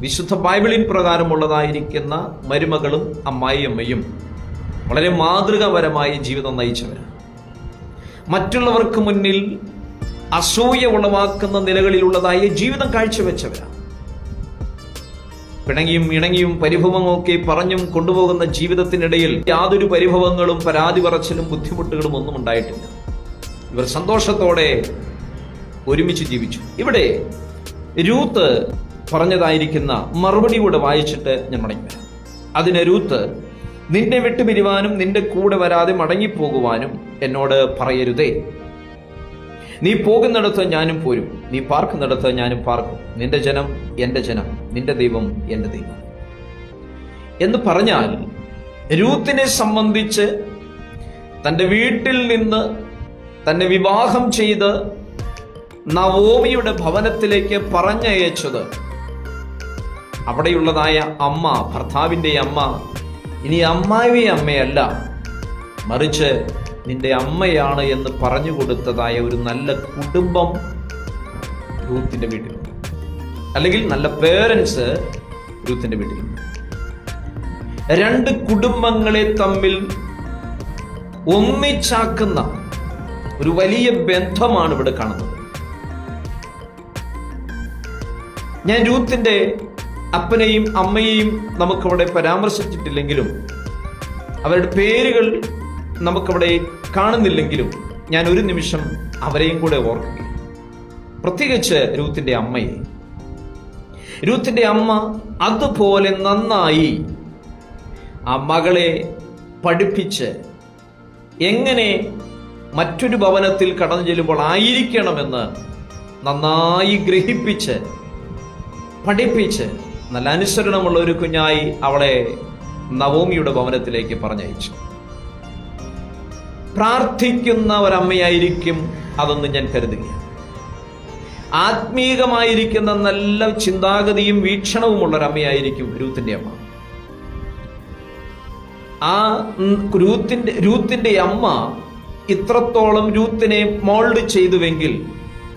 വിശുദ്ധ ബൈബിളിൻ പ്രകാരമുള്ളതായിരിക്കുന്ന മരുമകളും അമ്മായിയമ്മയും വളരെ മാതൃകാപരമായ ജീവിതം നയിച്ചവരാണ്. മറ്റുള്ളവർക്ക് മുന്നിൽ അസൂയ ഉളവാക്കുന്ന നിലകളിലുള്ളതായ ജീവിതം കാഴ്ചവെച്ചവരാണ്. പിണങ്ങിയും ഇണങ്ങിയും പരിഭവമൊക്കെ പറഞ്ഞും കൊണ്ടുപോകുന്ന ജീവിതത്തിനിടയിൽ യാതൊരു പരിഭവങ്ങളും പരാതി പറച്ചിലും ബുദ്ധിമുട്ടുകളും ഒന്നും ഉണ്ടായിട്ടില്ല. ഇവർ സന്തോഷത്തോടെ ഒരുമിച്ച് ജീവിച്ചു. ഇവിടെ രൂത്ത് പറഞ്ഞതായിരിക്കുന്ന മറുപടി കൂടെ വായിച്ചിട്ട് ഞാൻ മടങ്ങി വരാം. അതിന് രൂത്ത് നിന്നെ വിട്ടുപിരിവാനും നിന്റെ കൂടെ വരാതെ മടങ്ങിപ്പോകുവാനും എന്നോട് പറയരുതേ. നീ പോകുന്നിടത്ത് ഞാനും പോരും. നീ പാർക്കുന്നിടത്ത് ഞാനും പാർക്കും. നിന്റെ ജനം എന്റെ ജനം. നിന്റെ ദൈവം എന്റെ ദൈവം. എന്ന് പറഞ്ഞാൽ രൂത്തിനെ സംബന്ധിച്ച് തന്റെ വീട്ടിൽ നിന്ന് തന്നെ വിവാഹം ചെയ്ത് നവോമിയുടെ ഭവനത്തിലേക്ക് പറഞ്ഞയച്ചത് അവിടെയുള്ളതായ അമ്മ ഭർത്താവിന്റെ അമ്മ. ഇനി അമ്മാവി അമ്മയല്ല. മറിച്ച് നിന്റെ അമ്മയാണ് എന്ന് പറഞ്ഞു കൊടുത്തതായ ഒരു നല്ല കുടുംബം രൂത്തിന്റെ വീട്ടിലുണ്ട്. അല്ലെങ്കിൽ നല്ല പേരൻസ് രൂത്തിന്റെ വീട്ടിലുണ്ട്. രണ്ട് കുടുംബങ്ങളെ തമ്മിൽ ഒന്നിച്ചാക്കുന്ന ഒരു വലിയ ബന്ധമാണ് ഇവിടെ കാണുന്നത്. ഞാൻ രൂത്തിന്റെ അപ്പനെയും അമ്മയെയും നമുക്കവിടെ പരാമർശിച്ചിട്ടില്ലെങ്കിലും അവരുടെ പേരുകൾ നമുക്കവിടെ കാണുന്നില്ലെങ്കിലും ഞാൻ ഒരു നിമിഷം അവരെയും കൂടെ ഓർക്കുക. പ്രത്യേകിച്ച് രൂത്തിന്റെ അമ്മയെ. രൂത്തിന്റെ അമ്മ അതുപോലെ നന്നായി ആ മകളെ പഠിപ്പിച്ച് എങ്ങനെ മറ്റൊരു ഭവനത്തിൽ കടന്നു ചെല്ലുമ്പോൾ ആയിരിക്കണമെന്ന് നന്നായി ഗ്രഹിപ്പിച്ച് പഠിപ്പിച്ച് നല്ല അനുസരണമുള്ള ഒരു കുഞ്ഞായി അവളെ നവോമിയുടെ ഭവനത്തിലേക്ക് പറഞ്ഞയച്ചു. പ്രാർത്ഥിക്കുന്ന ഒരമ്മയായിരിക്കും അതൊന്ന് ഞാൻ കരുതുക ആത്മീകമായിരിക്കുന്ന നല്ല ചിന്താഗതിയും വീക്ഷണവുമുള്ള ഒരമ്മയായിരിക്കും രൂത്തിന്റെ അമ്മ. ആ രൂത്തിന്റെ രൂത്തിന്റെ അമ്മ ഇത്രത്തോളം രൂത്തിനെ മോൾഡ് ചെയ്തുവെങ്കിൽ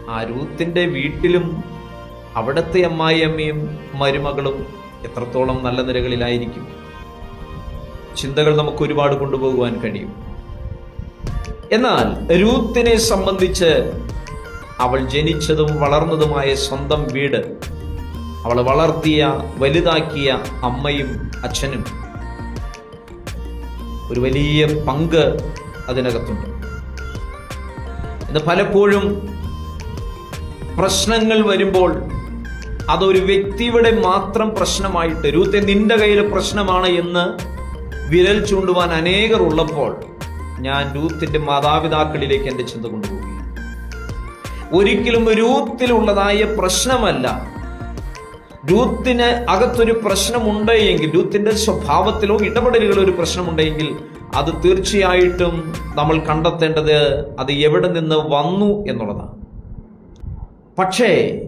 ആ രൂത്തിന്റെ വീട്ടിലും അവിടുത്തെ അമ്മായിയമ്മയും മരുമകളും എത്രത്തോളം നല്ല നിലകളിലായിരിക്കും ചിന്തകൾ നമുക്ക് ഒരുപാട് കൊണ്ടുപോകുവാൻ കഴിയും. എന്നാൽ രൂത്തിനെ സംബന്ധിച്ച് അവൾ ജനിച്ചതും വളർന്നതുമായ സ്വന്തം വീട് അവൾ വളർത്തിയ വലുതാക്കിയ അമ്മയും അച്ഛനും ഒരു വലിയ പങ്ക് അതിനകത്തുണ്ട്. ഇന്ന് പലപ്പോഴും പ്രശ്നങ്ങൾ വരുമ്പോൾ അതൊരു വ്യക്തിയുടെ മാത്രം പ്രശ്നമായിട്ട് രൂത്തെ നിന്റെ കയ്യിലെ പ്രശ്നമാണ് എന്ന് വിരൽ ചൂണ്ടുവാൻ അനേകർ ഉള്ളപ്പോൾ ഞാൻ രൂത്തിന്റെ മാതാപിതാക്കളിലേക്ക് എന്റെ ചിന്ത കൊണ്ടുപോവുകയും ഒരിക്കലും രൂത്തിലുള്ളതായ പ്രശ്നമല്ല. രൂത്തിന് അകത്തൊരു പ്രശ്നമുണ്ട് എങ്കിൽ രൂത്തിന്റെ സ്വഭാവത്തിലോ ഇടപെടലുകളോ ഒരു പ്രശ്നമുണ്ടെങ്കിൽ അത് തീർച്ചയായിട്ടും നമ്മൾ കണ്ടെത്തേണ്ടത് അത് എവിടെ നിന്ന് വന്നു എന്നുള്ളതാണ്. പക്ഷേ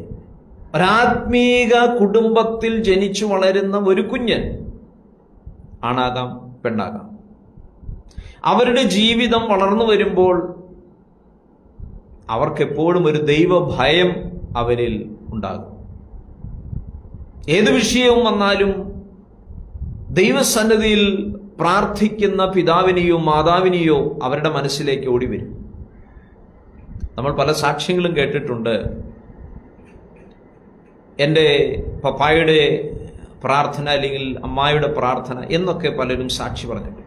ഒരാത്മീക കുടുംബത്തിൽ ജനിച്ചു വളരുന്ന ഒരു കുഞ്ഞ് ആണാകാം പെണ്ണാകാം. അവരുടെ ജീവിതം വളർന്നു വരുമ്പോൾ അവർക്കെപ്പോഴും ഒരു ദൈവഭയം അവരിൽ ഉണ്ടാകും. ഏത് വിഷയവും വന്നാലും ദൈവസന്നതിയിൽ പ്രാർത്ഥിക്കുന്ന പിതാവിനെയോ മാതാവിനെയോ അവരുടെ മനസ്സിലേക്ക് ഓടി വരും നമ്മൾ പല സാക്ഷ്യങ്ങളും കേട്ടിട്ടുണ്ട്. എന്റെ പപ്പായുടെ പ്രാർത്ഥന അല്ലെങ്കിൽ അമ്മായിയുടെ പ്രാർത്ഥന എന്നൊക്കെ പലരും സാക്ഷി പറഞ്ഞിട്ടുണ്ട്.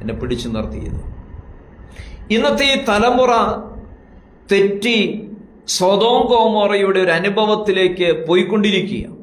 എന്നെ പിടിച്ചു നിർത്തിയത്. ഇന്നത്തെ ഈ തലമുറ തെറ്റി സ്വതോം കോമോറയുടെ ഒരു അനുഭവത്തിലേക്ക് പോയിക്കൊണ്ടിരിക്കുക